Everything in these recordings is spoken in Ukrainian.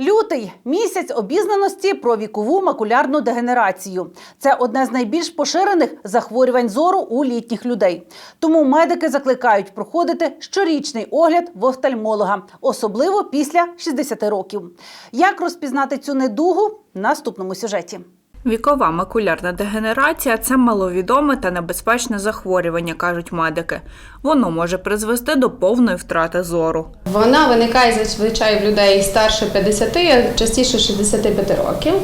Лютий місяць обізнаності про вікову макулярну дегенерацію. Це одне з найбільш поширених захворювань зору у літніх людей. Тому медики закликають проходити щорічний огляд в офтальмолога, особливо після 60 років. Як розпізнати цю недугу в наступному сюжеті? Вікова макулярна дегенерація це маловідоме та небезпечне захворювання, кажуть медики. Воно може призвести до повної втрати зору. Вона виникає зазвичай в людей старше 50, а частіше 65 років.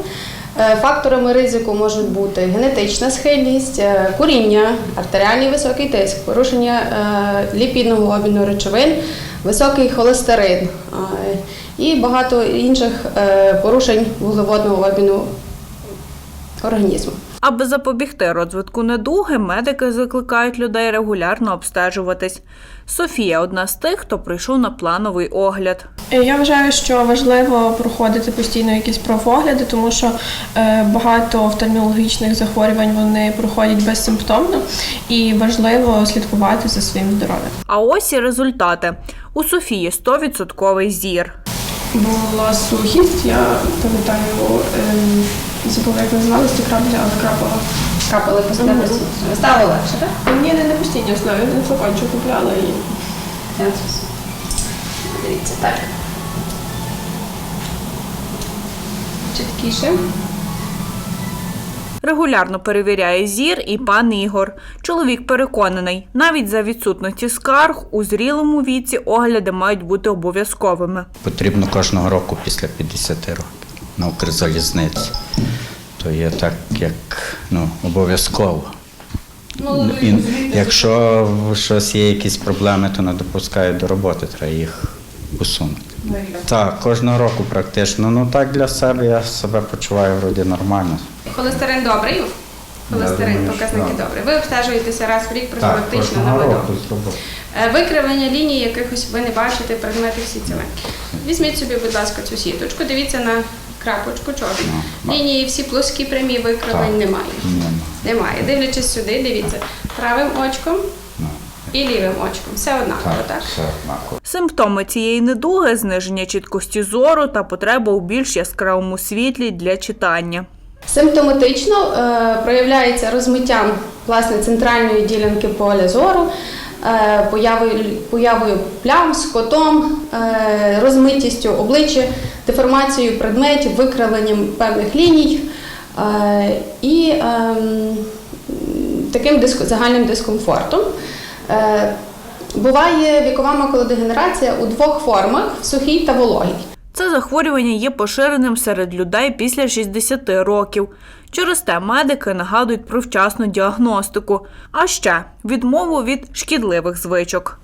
Е, Факторами ризику можуть бути генетична схильність, е, куріння, артеріальний високий тиск, порушення е, ліпідного обміну речовин, високий холестерин і багато інших порушень вуглеводного обміну організму. Аби запобігти розвитку недуги, медики закликають людей регулярно обстежуватись. Софія одна з тих, хто прийшов на плановий огляд. Е, Я вважаю, що важливо проходити постійно якісь профогляди, тому що е, багато офтальмологічних захворювань вони проходять безсимптомно, і важливо слідкувати за своїм здоров'ям. А ось і результати. У Софії 100% зір. Була сухість, я пам'ятаю, ем, забула, як називалась ті краплі, але крапала. Капали постійно. Стало легше, так? Ні, не на постійній основі, не флакончик купляла і Дивіться, так. Чіткіше. Регулярно перевіряє зір і пан Ігор. Чоловік переконаний, навіть за відсутності скарг у зрілому віці огляди мають бути обов'язковими. Потрібно кожного року після 50 років на Укрзалізниці. То є так, як ну, обов'язково. І якщо щось є якісь проблеми, то не допускають до роботи, треба їх усунути. Так, кожного року практично. Ну так для себе я себе почуваю вроді нормально. Холестерин добрий? Холестерин, думаю, показники що добрі. Ви обстежуєтеся раз в рік профілактично на виду. Е, Викривлення лінії якихось ви не бачите, предмети всі ціленькі. Візьміть собі, будь ласка, цю сіточку, дивіться на крапочку чорну. Ну, Лінії всі плоскі, прямі викривлень немає. Нема. Немає. Дивлячись сюди, дивіться правим очком Ну, і лівим очком. Все однаково, Так, так? все однаково. Симптоми цієї недуги зниження чіткості зору та потреба у більш яскравому світлі для читання. Симптоматично е, проявляється розмиттям власне центральної ділянки поля зору, появою, появою плям, скотом, е, розмитістю обличчя, деформацією предметів, викривленням певних ліній е, і ем, таким загальним дискомфортом. Е, Буває вікова макулодегенерація у двох формах в сухій та вологій. Це захворювання є поширеним серед людей після 60 років. Через те медики нагадують про вчасну діагностику, а ще відмову від шкідливих звичок.